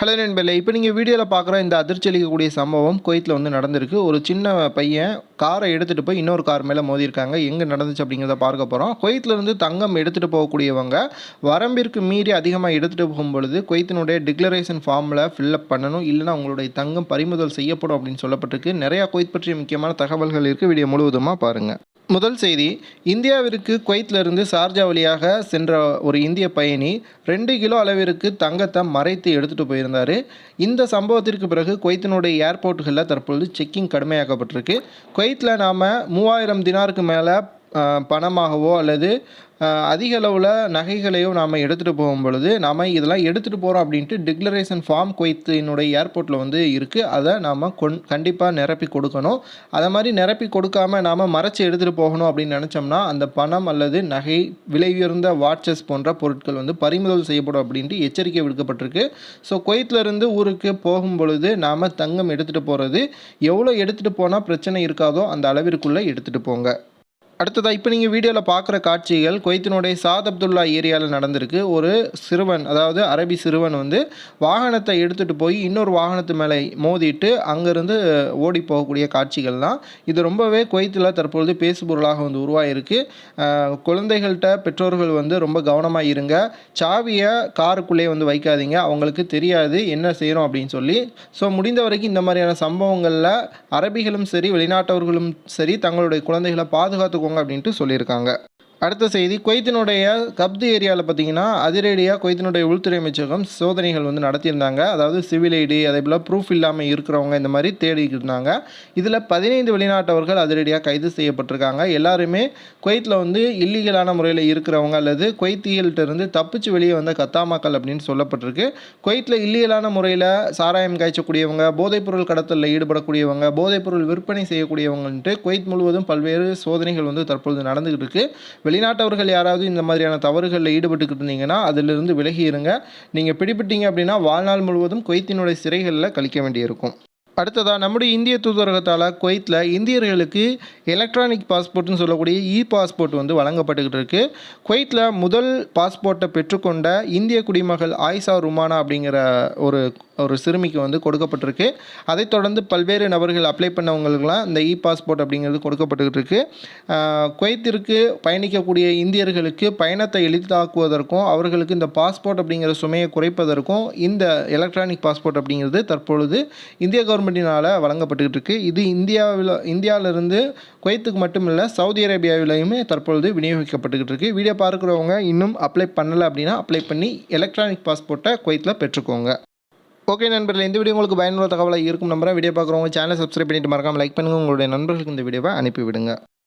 Hello நண்பர்களே இப்போ நீங்கள் வீடியோவில் பார்க்குற இந்த அதிர்ச்சி அளிக்கக்கூடிய சம்பவம் குவைத்தில் வந்து நடந்திருக்கு. ஒரு சின்ன பையன் காரை எடுத்துகிட்டு போய் இன்னொரு கார் மேலே மோதியிருக்காங்க. எங்கே நடந்துச்சு அப்படிங்கிறத பார்க்க போகிறோம் குவைத்திலேருந்து தங்கம் எடுத்துகிட்டு போகக்கூடியவங்க வரம்பிற்கு மீறி அதிகமாக எடுத்துகிட்டு போகும் பொழுது குவைத்தினுடைய டிக்ளரேஷன் ஃபார்மில் ஃபில்லப் பண்ணணும். இல்லைன்னா உங்களுடைய தங்கம் பறிமுதல் செய்யப்படும் அப்படின்னு சொல்லப்பட்டிருக்கு. நிறையா குவைத் பற்றிய முக்கியமான தகவல்கள் இருக்குது வீடியோ முழுவதுமாக பாருங்கள் முதல் செய்தி இந்தியாவிற்கு குவைத்திலிருந்து சார்ஜா வழியாக சென்ற ஒரு இந்திய பயணி ரெண்டு கிலோ அளவிற்கு தங்கத்தை மறைத்து எடுத்துகிட்டு போயிருந்தார். இந்த சம்பவத்திற்கு பிறகு குவைத்தினுடைய ஏர்போர்ட்டுகளில் தற்பொழுது செக்கிங் கடுமையாக்கப்பட்டிருக்கு. குவைத்தில் நாம் மூவாயிரம் தினாருக்கு மேலே பணமாகவோ அல்லது அதிக அளவில் நகைகளையோ நாம் எடுத்துகிட்டு போகும் பொழுது நாம் இதெல்லாம் எடுத்துகிட்டு போகிறோம் அப்படின்ட்டு டிக்ளரேஷன் ஃபார்ம் குவைத்தினுடைய ஏர்போர்ட்டில் வந்து இருக்குது அதை நாம் கொண் கண்டிப்பாக நிரப்பி கொடுக்கணும். அதை மாதிரி நிரப்பி கொடுக்காம நாம் மறைச்சி எடுத்துகிட்டு போகணும் அப்படின்னு நினச்சோம்னா அந்த பணம் அல்லது நகை விலை உயர்ந்த வாட்சஸ் போன்ற பொருட்கள் வந்து பறிமுதல் செய்யப்படும் அப்படின்ட்டு எச்சரிக்கை விடுக்கப்பட்டிருக்கு. ஸோ குவைத்திலிருந்து ஊருக்கு போகும் பொழுது நாம் தங்கம் எடுத்துகிட்டு போகிறது எவ்வளோ எடுத்துகிட்டு போனால் பிரச்சனை இருக்காதோ அந்த அளவிற்குள்ளே எடுத்துகிட்டு போங்க. அடுத்ததாக இப்போ நீங்கள் வீடியோவில் பார்க்குற காட்சிகள் குவைத்தினுடைய சாத் அப்துல்லா ஏரியாவில் நடந்திருக்கு. ஒரு சிறுவன் அதாவது அரபி சிறுவன் வந்து வாகனத்தை எடுத்துகிட்டு போய் இன்னொரு வாகனத்து மேலே மோதிட்டு அங்கேருந்து ஓடி போகக்கூடிய காட்சிகள் தான் இது ரொம்பவே குவைத்தில் தற்பொழுது பேசுபொருளாக வந்து உருவாகிருக்கு குழந்தைகள்கிட்ட பெற்றோர்கள் வந்து ரொம்ப கவனமாக இருங்க. சாவியை காருக்குள்ளே வந்து வைக்காதீங்க. அவங்களுக்கு தெரியாது என்ன செய்கிறோம் அப்படின்னு சொல்லி. ஸோ முடிந்த வரைக்கும் இந்த மாதிரியான சம்பவங்களில் அரபிகளும் சரி வெளிநாட்டவர்களும் சரி தங்களுடைய குழந்தைகளை பாதுகாத்து பாதுகாத்துக்கோங்க அப்படின்ட்டு சொல்லியிருக்காங்க. அடுத்த செய்தி குவைத்தினுடைய கப்து ஏரியாவில் பார்த்தீங்கன்னா அதிரடியாக குவைத்தினுடைய உள்துறை அமைச்சகம் சோதனைகள் வந்து நடத்தியிருந்தாங்க. அதாவது சிவில் ஐடி அதே போல் ப்ரூஃப் இல்லாமல் இருக்கிறவங்க இந்த மாதிரி தேடிக்கிட்டு இருந்தாங்க. இதில் பதினைந்து வெளிநாட்டவர்கள் அதிரடியாக கைது செய்யப்பட்டிருக்காங்க. எல்லாருமே குவைத்தில் வந்து இல்லீகலான முறையில் இருக்கிறவங்க அல்லது குவைத்திகள்கிட்ட இருந்து தப்பிச்சு வெளியே வந்த கத்தாமாக்கள் அப்படின்னு சொல்லப்பட்டிருக்கு. குவைத்தில் இல்லீகலான முறையில் சாராயம் காய்ச்சக்கூடியவங்க போதைப்பொருள் கடத்தலில் ஈடுபடக்கூடியவங்க போதைப்பொருள் விற்பனை செய்யக்கூடியவங்கன்ட்டு குவைத் முழுவதும் பல்வேறு சோதனைகள் வந்து தற்பொழுது நடந்துகிட்டு இருக்கு. வெளிநாட்டவர்கள் யாராவது இந்த மாதிரியான தவறுகளில் ஈடுபட்டுக்கிட்டு இருந்தீங்கன்னா அதிலிருந்து விலகி இருங்க. நீங்கள் பிடிபட்டீங்க அப்படின்னா வாழ்நாள் முழுவதும் குவைத்தினுடைய சிறைகளில் கழிக்க வேண்டியிருக்கும். அடுத்ததாக நம்முடைய இந்திய தூதரகத்தால் குவைத்தில் இந்தியர்களுக்கு எலக்ட்ரானிக் பாஸ்போர்ட்னு சொல்லக்கூடிய இ பாஸ்போர்ட் வந்து வழங்கப்பட்டுக்கிட்டு இருக்குது குவைத்தில் முதல் பாஸ்போர்ட்டை பெற்றுக்கொண்ட இந்திய குடிமகள் ஆயிஷா ருமானா அப்படிங்கிற ஒரு ஒரு சிறுமிக்கு வந்து கொடுக்கப்பட்டிருக்கு. அதைத் தொடர்ந்து பல்வேறு நபர்கள் அப்ளை பண்ணவங்களுக்கெல்லாம் இந்த இ பாஸ்போர்ட் அப்படிங்கிறது கொடுக்கப்பட்டுக்கிட்டு இருக்குது குவைத்திற்கு பயணிக்கக்கூடிய இந்தியர்களுக்கு பயணத்தை எளிதாக்குவதற்கும் அவர்களுக்கு இந்த பாஸ்போர்ட் அப்படிங்கிற சுமையை குறைப்பதற்கும் இந்த எலக்ட்ரானிக் பாஸ்போர்ட் அப்படிங்கிறது தற்பொழுது இந்திய கவர்மெண்ட் கவர்மெண்ட்டினால் வழங்கப்பட்டுக்கிட்டு இருக்கு இது இந்தியாவில் இந்தியாவிலிருந்து குவைத்துக்கு மட்டுமில்லை சவுதி அரேபியாவிலையுமே தற்பொழுது விநியோகிக்கப்பட்டுக்கிட்டு இருக்கு வீடியோ பார்க்குறவங்க இன்னும் அப்ளை பண்ணலை அப்படின்னா அப்ளை பண்ணி எலக்ட்ரானிக் பாஸ்போர்ட்டை குவைத்தில் பெற்றுக்கோங்க. ஓகே நண்பர்கள் இந்த வீடியோ உங்களுக்கு பயனுள்ள தகவலாக இருக்கும் நம்பரை. வீடியோ பார்க்குறவங்க சேனலை சப்ஸ்கிரைப் பண்ணிட்டு மறக்காமல் லைக் பண்ணுங்கள் உங்களுடைய நண்பர்களுக்கு இந்த வீடியோவை அனுப்பிவிடுங்க